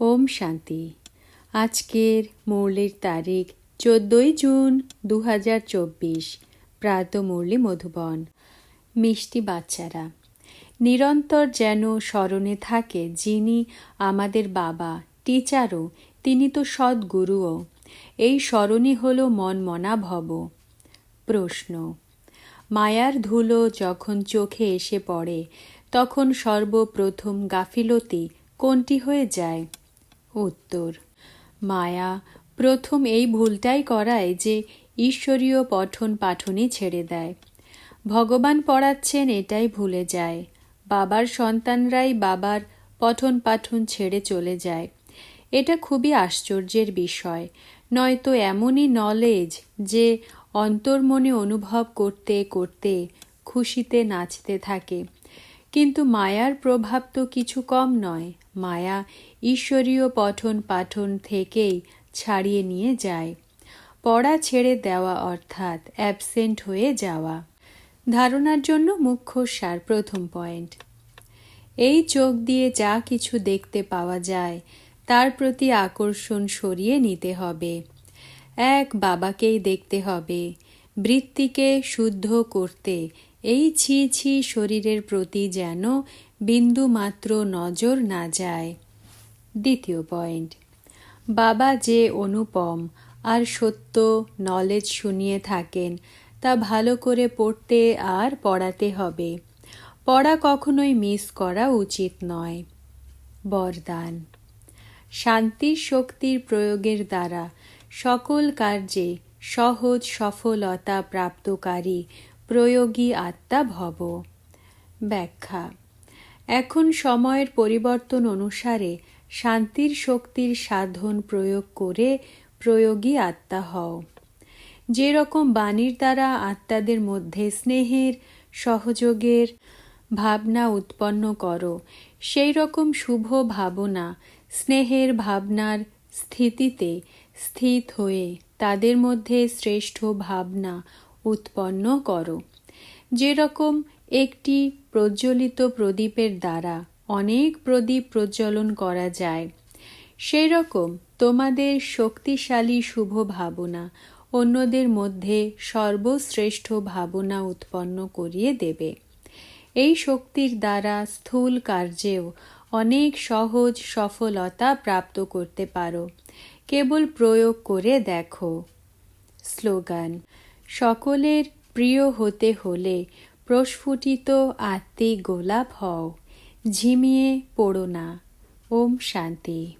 ওম শান্তি। আজকের মুরলির তারিখ চোদ্দোই জুন দু হাজার চব্বিশ। প্রাত মুরলি মধুবন। মিষ্টি বাচ্চারা, নিরন্তর যেন স্মরণে থাকে যিনি আমাদের বাবা, টিচারও, তিনি তো সদ্গুরুও। এই স্মরণই হল মন মনা ভব প্রশ্ন, মায়ার ধুলো যখন চোখে এসে পড়ে, তখন সর্বপ্রথম গাফিলতি কোনটি হয়ে যায়? উত্তর। মায়া, প্রথম এই ভুলটাই করায় যে ঈশ্বরীয় পঠন পাঠনই ছেড়ে দেয়। ভগবান পড়াচ্ছেন এটাই ভুলে যায়। বাবার সন্তানরাই বাবার পঠন পাঠন ছেড়ে চলে যায়। এটা খুবই আশ্চর্যের বিষয়। নয়তো এমনই নলেজ যে অন্তর্মনে অনুভব করতে করতে খুশিতে নাচতে থাকে। কিন্তু মায়ার প্রভাব তো কিছু কম নয়। মায়া ঈশ্বরীয় পঠন পাঠন থেকেই ছাড়িয়ে নিয়ে যায়। পড়া ছেড়ে দেওয়া অর্থাৎ অ্যাবসেন্ট হয়ে যাওয়া। ধারণার জন্য মুখ্য সার প্রথম পয়েন্ট। এই চোখ দিয়ে যা কিছু দেখতে পাওয়া যায়, তার প্রতি আকর্ষণ সরিয়ে নিতে হবে। এক বাবাকেই দেখতে হবে। বৃত্তিকে শুদ্ধ করতে এই ছি ছি শরীরের প্রতি যেন বিন্দু মাত্র নজর না যায়। দ্বিতীয় পয়েন্ট। বাবা যে অনুপম আর সত্য নলেজ শুনিয়ে থাকেন, তা ভালো করে পড়তে আর পড়াতে হবে। পড়া কখনোই মিস করা উচিত নয়। বরদান। শান্তির শক্তির প্রয়োগের দ্বারা সকল কার্যে সহজ সফলতা প্রাপ্তকারী প্রয়োগী আত্মা ভব। ব্যাখ্যা। এখন সময়ের পরিবর্তন অনুসারে শান্তির শক্তির সাধন প্রয়োগ করে প্রয়োগী আত্মা হও। যেরকম বাণীর দ্বারা আত্মাদের মধ্যে স্নেহের, সহযোগের ভাবনা উৎপন্ন করো সেই রকম শুভ ভাবনা, স্নেহের ভাবনার স্থিতিতে স্থিত হয়ে তাদের মধ্যে শ্রেষ্ঠ ভাবনা উৎপন্ন করো। যেরকম একটি প্রজ্বলিত প্রদীপের দ্বারা অনেক প্রদীপ প্রজ্বলন করা যায় সেই রকম তোমাদের শক্তিশালী শুভ ভাবনা অন্যদের মধ্যে সর্বশ্রেষ্ঠ ভাবনা উৎপন্ন করিয়ে দেবে। এই শক্তির দ্বারা স্থূল কার্যেও অনেক সহজ সফলতা প্রাপ্ত করতে পারো। কেবল প্রয়োগ করে দেখো। স্লোগান সকলের প্রিয় হতে হলে প্রস্ফুটিত আত্মিক গোলাপ হও ঝিমিয়ে পড়ো না। ওম শান্তি।